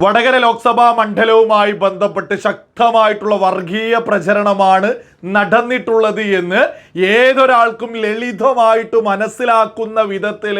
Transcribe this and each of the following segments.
വടകര ലോക്സഭാ മണ്ഡലവുമായി ബന്ധപ്പെട്ട് ശക്തമായിട്ടുള്ള വർഗീയ പ്രചരണമാണ് നടന്നിട്ടുള്ളത് എന്ന് ഏതൊരാൾക്കും ലളിതമായിട്ട് മനസ്സിലാക്കുന്ന വിധത്തിൽ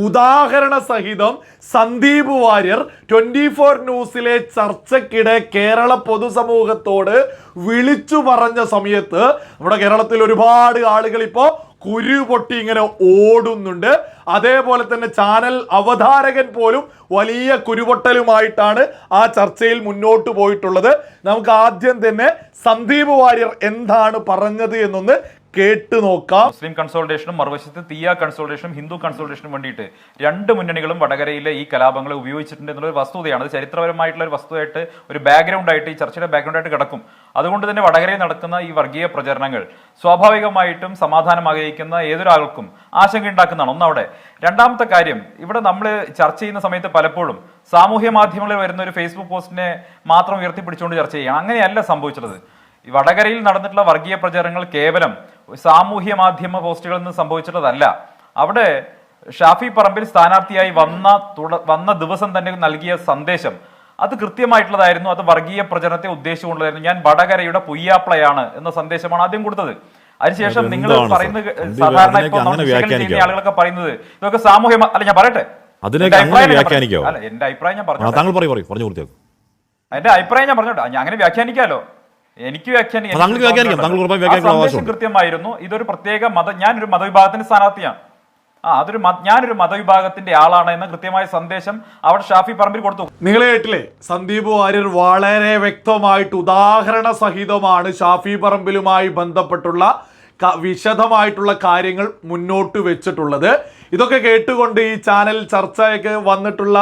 ഉദാഹരണ സഹിതം സന്ദീപ് വാര്യർ ട്വന്റി ഫോർ ന്യൂസിലെ ചർച്ചയ്ക്കിടെ കേരള പൊതുസമൂഹത്തോട് വിളിച്ചു പറഞ്ഞ സമയത്ത് നമ്മുടെ കേരളത്തിൽ ഒരുപാട് ആളുകൾ ഇപ്പോൾ കുരു പൊട്ടി ഇങ്ങനെ ഓടുന്നുണ്ട്. അതേപോലെ തന്നെ ചാനൽ അവതാരകൻ പോലും വലിയ കുരുപൊട്ടലുമായിട്ടാണ് ആ ചർച്ചയിൽ മുന്നോട്ട് പോയിട്ടുള്ളത്. നമുക്ക് ആദ്യം തന്നെ സന്ദീപ് വാര്യർ എന്താണ് പറഞ്ഞത് എന്നൊന്ന് കേട്ടു നോക്കാം. മുസ്ലിം കൺസോൾട്ടേഷനും മറുവശത്ത് തീയ കൺസോൾട്ടേഷനും ഹിന്ദു കൺസോൾട്ടേഷനും വേണ്ടിയിട്ട് രണ്ട് മുന്നണികളും വടകരയിലെ ഈ കലാപങ്ങളെ ഉപയോഗിച്ചിട്ടുണ്ട് എന്നുള്ളൊരു വസ്തുതയാണ്. അത് ചരിത്രപരമായിട്ടുള്ള ഒരു വസ്തുവായിട്ട് ഒരു ബാക്ക്ഗ്രൗണ്ട് ആയിട്ട് ഈ ചർച്ചയുടെ ബാക്ക്ഗ്രൗണ്ട് ആയിട്ട് കിടക്കും. അതുകൊണ്ട് തന്നെ വടകരയിൽ നടക്കുന്ന ഈ വർഗീയ പ്രചരണങ്ങൾ സ്വാഭാവികമായിട്ടും സമാധാനം ആഗ്രഹിക്കുന്ന ഏതൊരാൾക്കും ആശങ്ക ഉണ്ടാക്കുന്നതാണ് ഒന്നവിടെ. രണ്ടാമത്തെ കാര്യം ഇവിടെ നമ്മൾ ചർച്ച ചെയ്യുന്ന സമയത്ത് പലപ്പോഴും സാമൂഹ്യ മാധ്യമങ്ങളിൽ വരുന്ന ഒരു ഫേസ്ബുക്ക് പോസ്റ്റിനെ മാത്രം ഉയർത്തിപ്പിടിച്ചുകൊണ്ട് ചർച്ച ചെയ്യണം അങ്ങനെയല്ല സംഭവിച്ചിട്ടുള്ളത് വടകരയിൽ നടന്നിട്ടുള്ള വർഗീയ പ്രചാരണങ്ങൾ കേവലം സാമൂഹ്യ മാധ്യമ പോസ്റ്റുകളിൽ നിന്ന് സംഭവിച്ചിട്ടതല്ല. അവിടെ ഷാഫി പറമ്പിൽ സ്ഥാനാർത്ഥിയായി വന്ന തുട വന്ന ദിവസം തന്നെ നൽകിയ സന്ദേശം. അത് കൃത്യമായിട്ടുള്ളതായിരുന്നു. അത് വർഗീയ പ്രചരണത്തെ ഉദ്ദേശിച്ചുകൊണ്ടായിരുന്നു ഞാൻ വടകരയുടെ പുയ്യാപ്ലയാണ് എന്ന സന്ദേശമാണ് ആദ്യം കൊടുത്തത്. അതിനുശേഷം നിങ്ങൾ പറയുന്നത് സാധാരണ ഇപ്പോൾ ചെയ്യുന്ന ആളുകളൊക്കെ പറയുന്നത് ഇതൊക്കെ സാമൂഹ്യ അല്ല ഞാൻ പറയട്ടെ. അതിനൊക്കെ അങ്ങനെ. അല്ല എന്റെ അഭിപ്രായം ഞാൻ പറഞ്ഞു താങ്കൾ പറയൂ പറയൂ. പറഞ്ഞു എന്റെ അഭിപ്രായം ഞാൻ പറഞ്ഞോട്ടെ. ഞാൻ അങ്ങനെ വ്യാഖ്യാനിക്കാലോ? എനിക്ക് വ്യാഖ്യാനിക്കാം. കൃത്യമായിരുന്നു. ഇതൊരു പ്രത്യേക മത ഞാനൊരു മതവിഭാഗത്തിന്റെ സ്ഥാനാർത്ഥിയാണ്. ആ അതൊരു ഞാനൊരു മതവിഭാഗത്തിന്റെ ആളാണ് എന്ന കൃത്യമായ സന്ദേശം അവിടെ ഷാഫി പറമ്പിൽ കൊടുത്തു. നിങ്ങൾ കേട്ടില്ലേ? സന്ദീപ് വാര്യർ വളരെ വ്യക്തമായിട്ട് ഉദാഹരണ സഹിതമാണ് ഷാഫി പറമ്പിലുമായി ബന്ധപ്പെട്ടുള്ള വിശദമായിട്ടുള്ള കാര്യങ്ങൾ മുന്നോട്ട് വെച്ചിട്ടുള്ളത്. ഇതൊക്കെ കേട്ടുകൊണ്ട് ഈ ചാനൽ ചർച്ചയൊക്കെ വന്നിട്ടുള്ള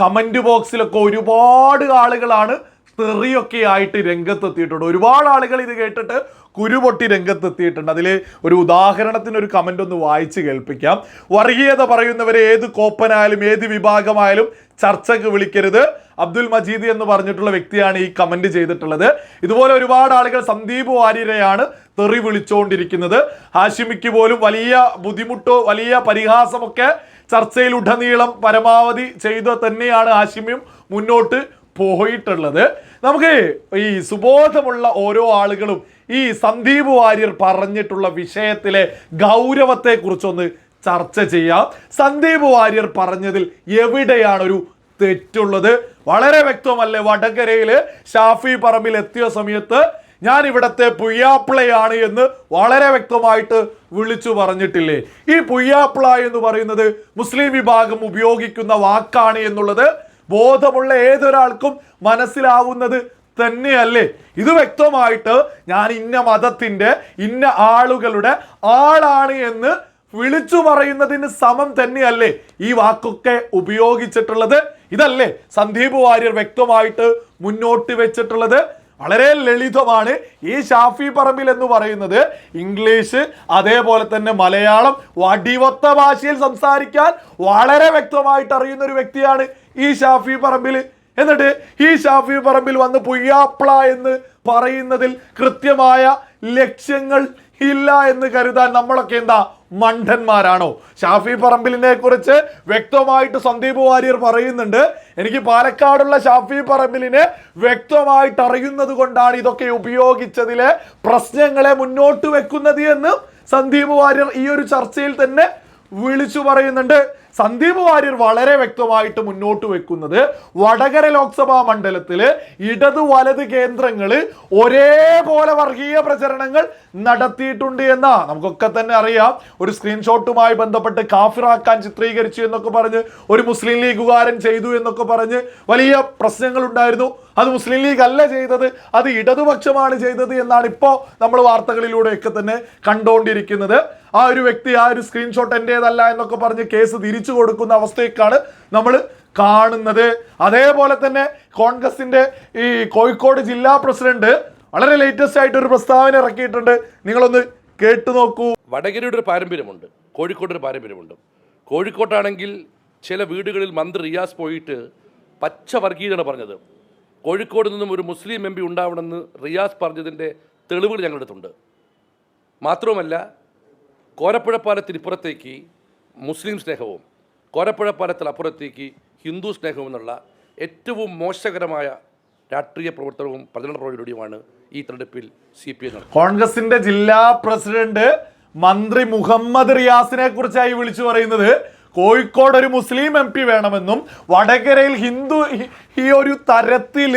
കമന്റ് ബോക്സിലൊക്കെ ഒരുപാട് ആളുകളാണ് തെറിയൊക്കെ ആയിട്ട് രംഗത്തെത്തിയിട്ടുണ്ട്. ഒരുപാട് ആളുകൾ ഇത് കേട്ടിട്ട് കുരുപൊട്ടി രംഗത്തെത്തിയിട്ടുണ്ട്. അതിൽ ഒരു ഉദാഹരണത്തിന് ഒരു കമന്റ് ഒന്ന് വായിച്ച് കേൾപ്പിക്കാം. വർഗീയത പറയുന്നവരെ ഏത് കോപ്പനായാലും ഏത് വിഭാഗമായാലും ചർച്ചയ്ക്ക് വിളിക്കരുത്. അബ്ദുൽ മജീദ് എന്ന് പറഞ്ഞിട്ടുള്ള വ്യക്തിയാണ് ഈ കമന്റ് ചെയ്തിട്ടുള്ളത്. ഇതുപോലെ ഒരുപാട് ആളുകൾ സന്ദീപ് വാര്യരെയാണ് തെറി വിളിച്ചുകൊണ്ടിരിക്കുന്നത് ഹാഷിമിക്ക് പോലും വലിയ ബുദ്ധിമുട്ടോ വലിയ പരിഹാസമൊക്കെ ചർച്ചയിൽ ഉടനീളം പരമാവധി ചെയ്തു തന്നെയാണ് ഹാഷിമിയും മുന്നോട്ട് പോയിട്ടുള്ളത്. നമുക്ക് ഈ സുബോധമുള്ള ഓരോ ആളുകളും ഈ സന്ദീപ് വാര്യർ പറഞ്ഞിട്ടുള്ള വിഷയത്തിലെ ഗൗരവത്തെക്കുറിച്ചൊന്ന് ചർച്ച ചെയ്യാം. സന്ദീപ് വാര്യർ പറഞ്ഞതിൽ എവിടെയാണൊരു തെറ്റുള്ളത്? വളരെ വ്യക്തമല്ലേ? വടകരയിൽ ഷാഫി പറമ്പിൽ എത്തിയ സമയത്ത് ഞാൻ ഇവിടത്തെ പുയ്യാപ്പിളയാണ് എന്ന് വളരെ വ്യക്തമായിട്ട് വിളിച്ചു പറഞ്ഞിട്ടില്ലേ? ഈ പുയ്യാപ്പിള എന്ന് പറയുന്നത് മുസ്ലിം വിഭാഗം ഉപയോഗിക്കുന്ന വാക്കാണ് എന്നുള്ളത് ബോധമുള്ള ഏതൊരാൾക്കും മനസ്സിലാവുന്നത് തന്നെയല്ലേ? ഇത് വ്യക്തമായിട്ട് ഞാൻ ഇന്ന മതത്തിന്റെ ഇന്ന ആളുകളുടെ ആളാണ് എന്ന് വിളിച്ചു പറയുന്നതിന് സമം തന്നെയല്ലേ ഈ വാക്കൊക്കെ ഉപയോഗിച്ചിട്ടുള്ളത്? ഇതല്ലേ സന്ദീപ് വാര്യർ വ്യക്തമായിട്ട് മുന്നോട്ട് വെച്ചിട്ടുള്ളത്? വളരെ ലളിതമാണ് ഈ ഷാഫി പറമ്പിൽ എന്ന് പറയുന്നത് ഇംഗ്ലീഷ് അതേപോലെ തന്നെ മലയാളം വടിവത്ത ഭാഷയിൽ സംസാരിക്കാൻ വളരെ വ്യക്തമായിട്ട് അറിയുന്ന ഒരു വ്യക്തിയാണ് ഈ ഷാഫി പറമ്പിൽ. എന്നിട്ട് ഈ ഷാഫി പറമ്പിൽ വന്ന് പുയ്യാപ്ല എന്ന് പറയുന്നതിൽ കൃത്യമായ ലക്ഷ്യങ്ങൾ ഇല്ല എന്ന് കരുതാൻ നമ്മളൊക്കെ എന്താ മണ്ടന്മാരാണോ ഷാഫി പറമ്പിലിനെ കുറിച്ച് വ്യക്തമായിട്ട് സന്ദീപ് വാര്യർ പറയുന്നുണ്ട്. എനിക്ക് പാലക്കാടുള്ള ഷാഫി പറമ്പിലിനെ വ്യക്തമായിട്ട് അറിയുന്നത് കൊണ്ടാണ് ഇതൊക്കെ ഉപയോഗിച്ചതിലെ പ്രശ്നങ്ങളെ മുന്നോട്ട് വെക്കുന്നത് എന്ന് സന്ദീപ് വാര്യർ ഈ ഒരു ചർച്ചയിൽ തന്നെ വിളിച്ചു പറയുന്നുണ്ട്. സന്ദീപ് വാര്യർ വളരെ വ്യക്തമായിട്ട് മുന്നോട്ട് വെക്കുന്നത് വടകര ലോക്സഭാ മണ്ഡലത്തിൽ ഇടത് വലത് കേന്ദ്രങ്ങൾ ഒരേപോലെ വർഗീയ പ്രചരണങ്ങൾ നടത്തിയിട്ടുണ്ട് എന്നാ നമുക്കൊക്കെ തന്നെ അറിയാം. ഒരു സ്ക്രീൻഷോട്ടുമായി ബന്ധപ്പെട്ട് കാഫിറാക്കാൻ ചിത്രീകരിച്ചു എന്നൊക്കെ പറഞ്ഞ് ഒരു മുസ്ലിം ലീഗുകാരൻ ചെയ്തു എന്നൊക്കെ പറഞ്ഞ് വലിയ പ്രശ്നങ്ങൾ ഉണ്ടായിരുന്നു അത് മുസ്ലിം ലീഗ് അല്ല ചെയ്തത് അത് ഇടതുപക്ഷമാണ് ചെയ്തത് എന്നാണ് ഇപ്പോൾ നമ്മൾ വാർത്തകളിലൂടെയൊക്കെ തന്നെ കണ്ടുകൊണ്ടിരിക്കുന്നത് ആ ഒരു വ്യക്തി ആ ഒരു സ്ക്രീൻഷോട്ട് എന്റേതല്ല എന്നൊക്കെ പറഞ്ഞ് കേസ് തിരിച്ചു കൊടുക്കുന്ന അവസ്ഥയൊക്കെയാണ് നമ്മൾ കാണുന്നത്. അതേപോലെ തന്നെ കോൺഗ്രസിന്റെ ഈ കോഴിക്കോട് ജില്ലാ പ്രസിഡന്റ് വളരെ ലേറ്റസ്റ്റ് ആയിട്ട് ഒരു പ്രസ്താവന ഇറക്കിയിട്ടുണ്ട്. നിങ്ങളൊന്ന് കേട്ടു നോക്കൂ. വടകരയുടെ ഒരു പാരമ്പര്യമുണ്ട്. കോഴിക്കോട്ടൊരു പാരമ്പര്യമുണ്ട്. കോഴിക്കോട്ടാണെങ്കിൽ ചില വീടുകളിൽ മന്ത്രി റിയാസ് പോയിട്ട് പച്ച വർഗീയതയാണ് പറഞ്ഞത്. കോഴിക്കോട് നിന്നും ഒരു മുസ്ലിം എം പി ഉണ്ടാവണമെന്ന് റിയാസ് പറഞ്ഞതിന്റെ തെളിവുകൾ ഞങ്ങളുടെ അടുത്തുണ്ട്. മാത്രവുമല്ല ഇപ്പുറത്തേക്ക് മുസ്ലിം സ്നേഹവും കോരപ്പുഴപ്പാലത്തിന് അപ്പുറത്തേക്ക് ഹിന്ദു സ്നേഹവും എന്നുള്ള ഏറ്റവും മോശകരമായ രാഷ്ട്രീയ പ്രവർത്തനവും പ്രചരണ പ്രവർത്തനവുമാണ് ഈ തെരഞ്ഞെടുപ്പിൽ സി പി എം കോൺഗ്രസിന്റെ ജില്ലാ പ്രസിഡന്റ് മന്ത്രി മുഹമ്മദ് റിയാസിനെ കുറിച്ചായി വിളിച്ചു പറയുന്നത് കോഴിക്കോട് ഒരു മുസ്ലിം എം പി വേണമെന്നും വടകരയിൽ ഹിന്ദു ഈ ഒരു തരത്തിൽ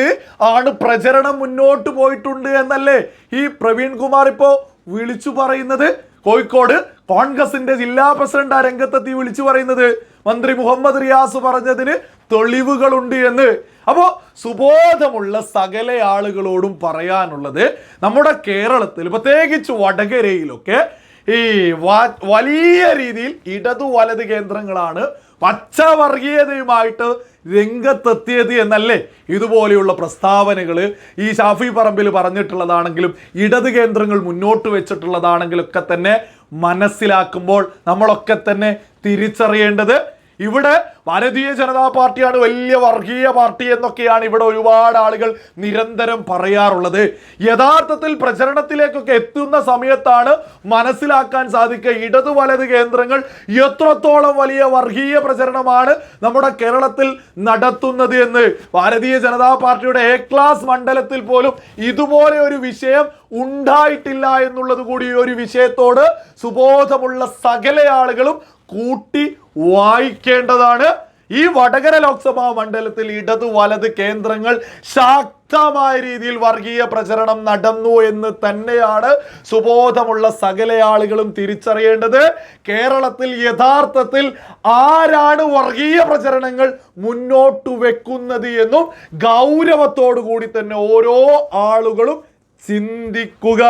ആണ് പ്രചരണം മുന്നോട്ട് പോയിട്ടുണ്ട് എന്നല്ലേ ഈ പ്രവീൺ കുമാർ ഇപ്പോൾ വിളിച്ചു പറയുന്നത്? കോഴിക്കോട് കോൺഗ്രസിന്റെ ജില്ലാ പ്രസിഡന്റ് ആ രംഗത്തെത്തി വിളിച്ചു പറയുന്നത് മന്ത്രി മുഹമ്മദ് റിയാസ് പറഞ്ഞതിന് തെളിവുകളുണ്ട് എന്ന്. അപ്പോ സുബോധമുള്ള സകല ആളുകളോടും പറയാനുള്ളത് നമ്മുടെ കേരളത്തിൽ പ്രത്യേകിച്ച് വടകരയിലൊക്കെ ഈ വലിയ രീതിയിൽ ഇടതു വലത് കേന്ദ്രങ്ങളാണ് പച്ചവർഗീയതയുമായിട്ട് രംഗത്തെത്തിയത് എന്നല്ലേ ഇതുപോലെയുള്ള പ്രസ്താവനകൾ ഈ ഷാഫി പറമ്പിൽ പറഞ്ഞിട്ടുള്ളതാണെങ്കിലും ഇടത് കേന്ദ്രങ്ങൾ മുന്നോട്ട് വെച്ചിട്ടുള്ളതാണെങ്കിലും ഒക്കെ തന്നെ മനസ്സിലാക്കുമ്പോൾ നമ്മളൊക്കെ തന്നെ തിരിച്ചറിയേണ്ടത് ഇവിടെ ഭാരതീയ ജനതാ പാർട്ടിയാണ് വലിയ വർഗീയ പാർട്ടി എന്നൊക്കെയാണ് ഇവിടെ ഒരുപാട് ആളുകൾ നിരന്തരം പറയാറുള്ളത്. യഥാർത്ഥത്തിൽ പ്രചരണത്തിലേക്കൊക്കെ എത്തുന്ന സമയത്താണ് മനസ്സിലാക്കാൻ സാധിക്കുക ഇടതു വലത് കേന്ദ്രങ്ങൾ എത്രത്തോളം വലിയ വർഗീയ പ്രചരണമാണ് നമ്മുടെ കേരളത്തിൽ നടത്തുന്നത് എന്ന്. ഭാരതീയ ജനതാ പാർട്ടിയുടെ എ ക്ലാസ് മണ്ഡലത്തിൽ പോലും ഇതുപോലെ ഒരു വിഷയം ഉണ്ടായിട്ടില്ല എന്നുള്ളത് കൂടി ഒരു വിഷയത്തോട് സുബോധമുള്ള സകല ആളുകളും കൂട്ടി വായിക്കേണ്ടതാണ്. ഈ വടകര ലോക്സഭാ മണ്ഡലത്തിൽ ഇടതു വലത് കേന്ദ്രങ്ങൾ ശക്തമായ രീതിയിൽ വർഗീയ പ്രചരണം നടന്നു എന്ന് തന്നെയാണ് സുബോധമുള്ള സകല ആളുകളും തിരിച്ചറിയേണ്ടത്. കേരളത്തിൽ യഥാർത്ഥത്തിൽ ആരാണ് വർഗീയ പ്രചരണങ്ങൾ മുന്നോട്ട് വെക്കുന്നത് എന്നും ഗൗരവത്തോടു കൂടി തന്നെ ഓരോ ആളുകളും ചിന്തിക്കുക.